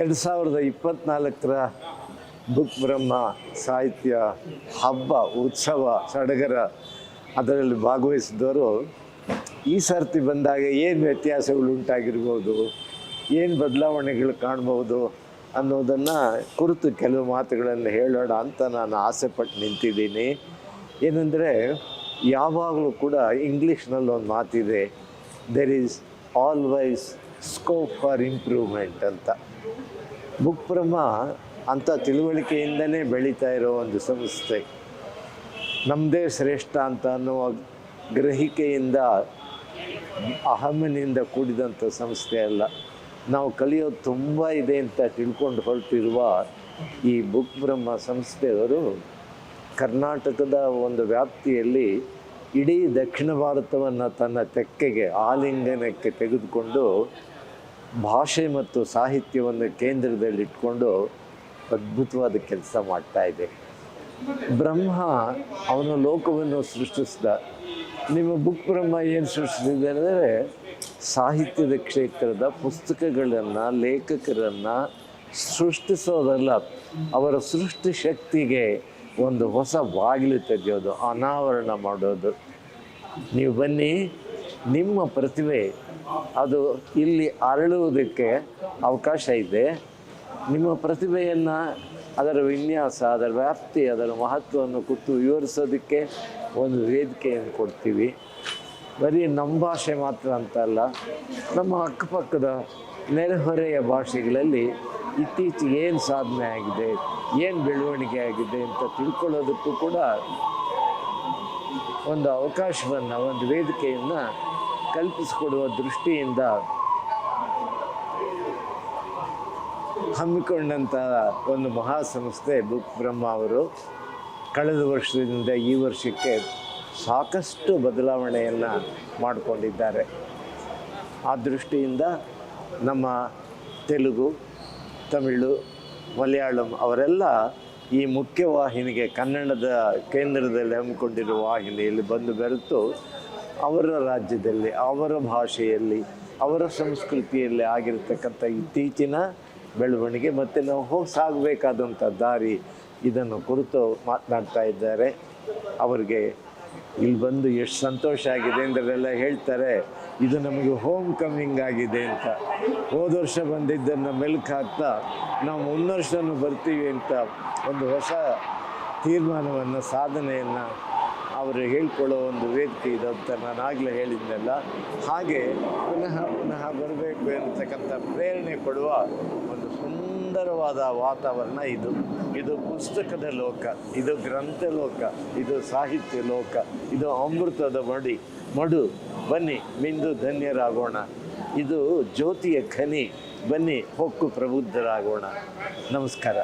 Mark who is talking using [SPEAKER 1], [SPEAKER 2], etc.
[SPEAKER 1] ಎರಡು ಸಾವಿರದ ಇಪ್ಪತ್ನಾಲ್ಕರ ಬುಕ್ ಬ್ರಹ್ಮ ಸಾಹಿತ್ಯ ಹಬ್ಬ, ಉತ್ಸವ, ಸಡಗರ ಅದರಲ್ಲಿ ಭಾಗವಹಿಸಿದವರು. ಈ ಸರ್ತಿ ಬಂದಾಗ ಏನು ವ್ಯತ್ಯಾಸಗಳು ಉಂಟಾಗಿರ್ಬೋದು? ಏನು ಬದಲಾವಣೆಗಳು ಕಾಣ್ಬೋದು ಅನ್ನೋದನ್ನು ಕುರಿತು ಕೆಲವು ಮಾತುಗಳನ್ನು ಹೇಳೋಣ ಅಂತ ನಾನು ಆಸೆಪಟ್ಟು ನಿಂತಿದ್ದೀನಿ. ಏನಂದರೆ, ಯಾವಾಗಲೂ ಕೂಡ ಇಂಗ್ಲೀಷ್ನಲ್ಲಿ ಒಂದು ಮಾತಿದೆ there is always scope for improvement ಅಂತ. ಬುಕ್ ಬ್ರಹ್ಮ ಅಂಥ ತಿಳುವಳಿಕೆಯಿಂದನೇ ಬೆಳೀತಾ ಇರೋ ಒಂದು ಸಂಸ್ಥೆ. ನಮ್ಮದೇ ಶ್ರೇಷ್ಠ ಅಂತ ಅನ್ನುವ ಗ್ರಹಿಕೆಯಿಂದ ಅಹಮ್ಮನಿಂದ ಕೂಡಿದಂಥ ಸಂಸ್ಥೆ ಅಲ್ಲ. ನಾವು ಕಲಿಯೋದು ತುಂಬ ಇದೆ ಅಂತ ತಿಳ್ಕೊಂಡು ಹೊರಟಿರುವ ಈ ಬುಕ್ ಬ್ರಹ್ಮ ಸಂಸ್ಥೆಯವರು ಕರ್ನಾಟಕದ ಒಂದು ವ್ಯಾಪ್ತಿಯಲ್ಲಿ ಇಡೀ ದಕ್ಷಿಣ ಭಾರತವನ್ನು ತನ್ನ ತೆಕ್ಕೆಗೆ, ಆಲಿಂಗನಕ್ಕೆ ತೆಗೆದುಕೊಂಡು ಭಾಷೆ ಮತ್ತು ಸಾಹಿತ್ಯವನ್ನು ಕೇಂದ್ರದಲ್ಲಿಟ್ಕೊಂಡು ಅದ್ಭುತವಾದ ಕೆಲಸ ಮಾಡ್ತಾ ಇದೆ. ಬ್ರಹ್ಮ ಅವನ ಲೋಕವನ್ನು ಸೃಷ್ಟಿಸಿದ. ನಿಮ್ಮ ಬುಕ್ ಬ್ರಹ್ಮ ಏನು ಸೃಷ್ಟಿಸಿದೆ ಅಂದರೆ ಸಾಹಿತ್ಯದ ಕ್ಷೇತ್ರದ ಪುಸ್ತಕಗಳನ್ನು, ಲೇಖಕರನ್ನು ಸೃಷ್ಟಿಸೋದಲ್ಲ. ಅವರ ಸೃಷ್ಟಿ ಶಕ್ತಿಗೆ ಒಂದು ಹೊಸ ಬಾಗಿಲು ತೆಗೆಯೋದು, ಅನಾವರಣ ಮಾಡೋದು. ನೀವು ಬನ್ನಿ. ನಿಮ್ಮ ಪ್ರತಿಭೆ, ಅದು ಇಲ್ಲಿ ಅರಳುವುದಕ್ಕೆ ಅವಕಾಶ ಇದೆ. ನಿಮ್ಮ ಪ್ರತಿಭೆಯನ್ನು, ಅದರ ವಿನ್ಯಾಸ, ಅದರ ವ್ಯಾಪ್ತಿ, ಅದರ ಮಹತ್ವವನ್ನು ಕುರಿತು ವಿವರಿಸೋದಕ್ಕೆ ಒಂದು ವೇದಿಕೆಯನ್ನು ಕೊಡ್ತೀವಿ. ಬರೀ ನಮ್ಮ ಭಾಷೆ ಮಾತ್ರ ಅಂತ ಅಲ್ಲ, ನಮ್ಮ ಅಕ್ಕಪಕ್ಕದ ನೆರೆಹೊರೆಯ ಭಾಷೆಗಳಲ್ಲಿ ಇತ್ತೀಚೆಗೆ ಏನು ಸಾಧನೆ ಆಗಿದೆ, ಏನು ಬೆಳವಣಿಗೆ ಆಗಿದೆ ಅಂತ ತಿಳ್ಕೊಳ್ಳೋದಕ್ಕೂ ಕೂಡ ಒಂದು ಅವಕಾಶವನ್ನು, ಒಂದು ವೇದಿಕೆಯನ್ನು ಕಲ್ಪಿಸಿಕೊಡುವ ದೃಷ್ಟಿಯಿಂದ ಹಮ್ಮಿಕೊಂಡಂಥ ಒಂದು ಮಹಾಸಂಸ್ಥೆ ಬುಕ್ ಬ್ರಹ್ಮ ಅವರು ಕಳೆದ ವರ್ಷದಿಂದ ಈ ವರ್ಷಕ್ಕೆ ಸಾಕಷ್ಟು ಬದಲಾವಣೆಯನ್ನು ಮಾಡಿಕೊಂಡಿದ್ದಾರೆ. ಆ ದೃಷ್ಟಿಯಿಂದ ನಮ್ಮ ತೆಲುಗು, ತಮಿಳು, ಮಲಯಾಳಂ ಅವರೆಲ್ಲ ಈ ಮುಖ್ಯ ವಾಹಿನಿಗೆ ಕನ್ನಡದ ಕೇಂದ್ರದಲ್ಲಿ ಹಮ್ಮಿಕೊಂಡಿರುವ ವಾಹಿನಿಯಲ್ಲಿ ಬಂದು ಬೆರೆತು ಅವರ ರಾಜ್ಯದಲ್ಲಿ, ಅವರ ಭಾಷೆಯಲ್ಲಿ, ಅವರ ಸಂಸ್ಕೃತಿಯಲ್ಲಿ ಆಗಿರತಕ್ಕಂಥ ಇತ್ತೀಚಿನ ಬೆಳವಣಿಗೆ. ಮತ್ತು ನಾವು ಹೋಗಿ ಸಾಗಬೇಕಾದಂಥ ದಾರಿ ಇದನ್ನು ಕುರಿತು ಮಾತನಾಡ್ತಾ ಇದ್ದಾರೆ. ಅವರಿಗೆ ಇಲ್ಲಿ ಬಂದು ಎಷ್ಟು ಸಂತೋಷ ಆಗಿದೆ ಅಂದ್ರೆಲ್ಲ ಹೇಳ್ತಾರೆ, ಇದು ನಮಗೆ ಹೋಮ್ ಕಮಿಂಗ್ ಆಗಿದೆ ಅಂತ. ಹೋದ ವರ್ಷ ಬಂದಿದ್ದನ್ನು ಮೆಲ್ಕ್ ಹಾಕ್ತಾ ನಾವು ಮುನ್ನ ವರ್ಷನೂ ಬರ್ತೀವಿ ಅಂತ ಒಂದು ಹೊಸ ತೀರ್ಮಾನವನ್ನು, ಸಾಧನೆಯನ್ನು ಅವರು ಹೇಳ್ಕೊಳ್ಳೋ ಒಂದು ವ್ಯಕ್ತಿ ಇದು ಅಂತ ನಾನು ಆಗಲೇ ಹೇಳಿದ್ದೆಲ್ಲ ಹಾಗೆ ಪುನಃ ಪುನಃ ಬರಬೇಕು ಅಂತಕ್ಕಂಥ ಪ್ರೇರಣೆ ಕೊಡುವ ಒಂದು ಸುಂದರವಾದ ವಾತಾವರಣ ಇದು. ಇದು ಪುಸ್ತಕದ ಲೋಕ, ಇದು ಗ್ರಂಥ ಲೋಕ, ಇದು ಸಾಹಿತ್ಯ ಲೋಕ, ಇದು ಅಮೃತದ ಮಡಿ. ಮಡು, ಬನ್ನಿ ಮಿಂದು ಧನ್ಯರಾಗೋಣ. ಇದು ಜ್ಯೋತಿಯ ಖನಿ, ಬನ್ನಿ, ಹೊಕ್ಕು ಪ್ರಬುದ್ಧರಾಗೋಣ. ನಮಸ್ಕಾರ.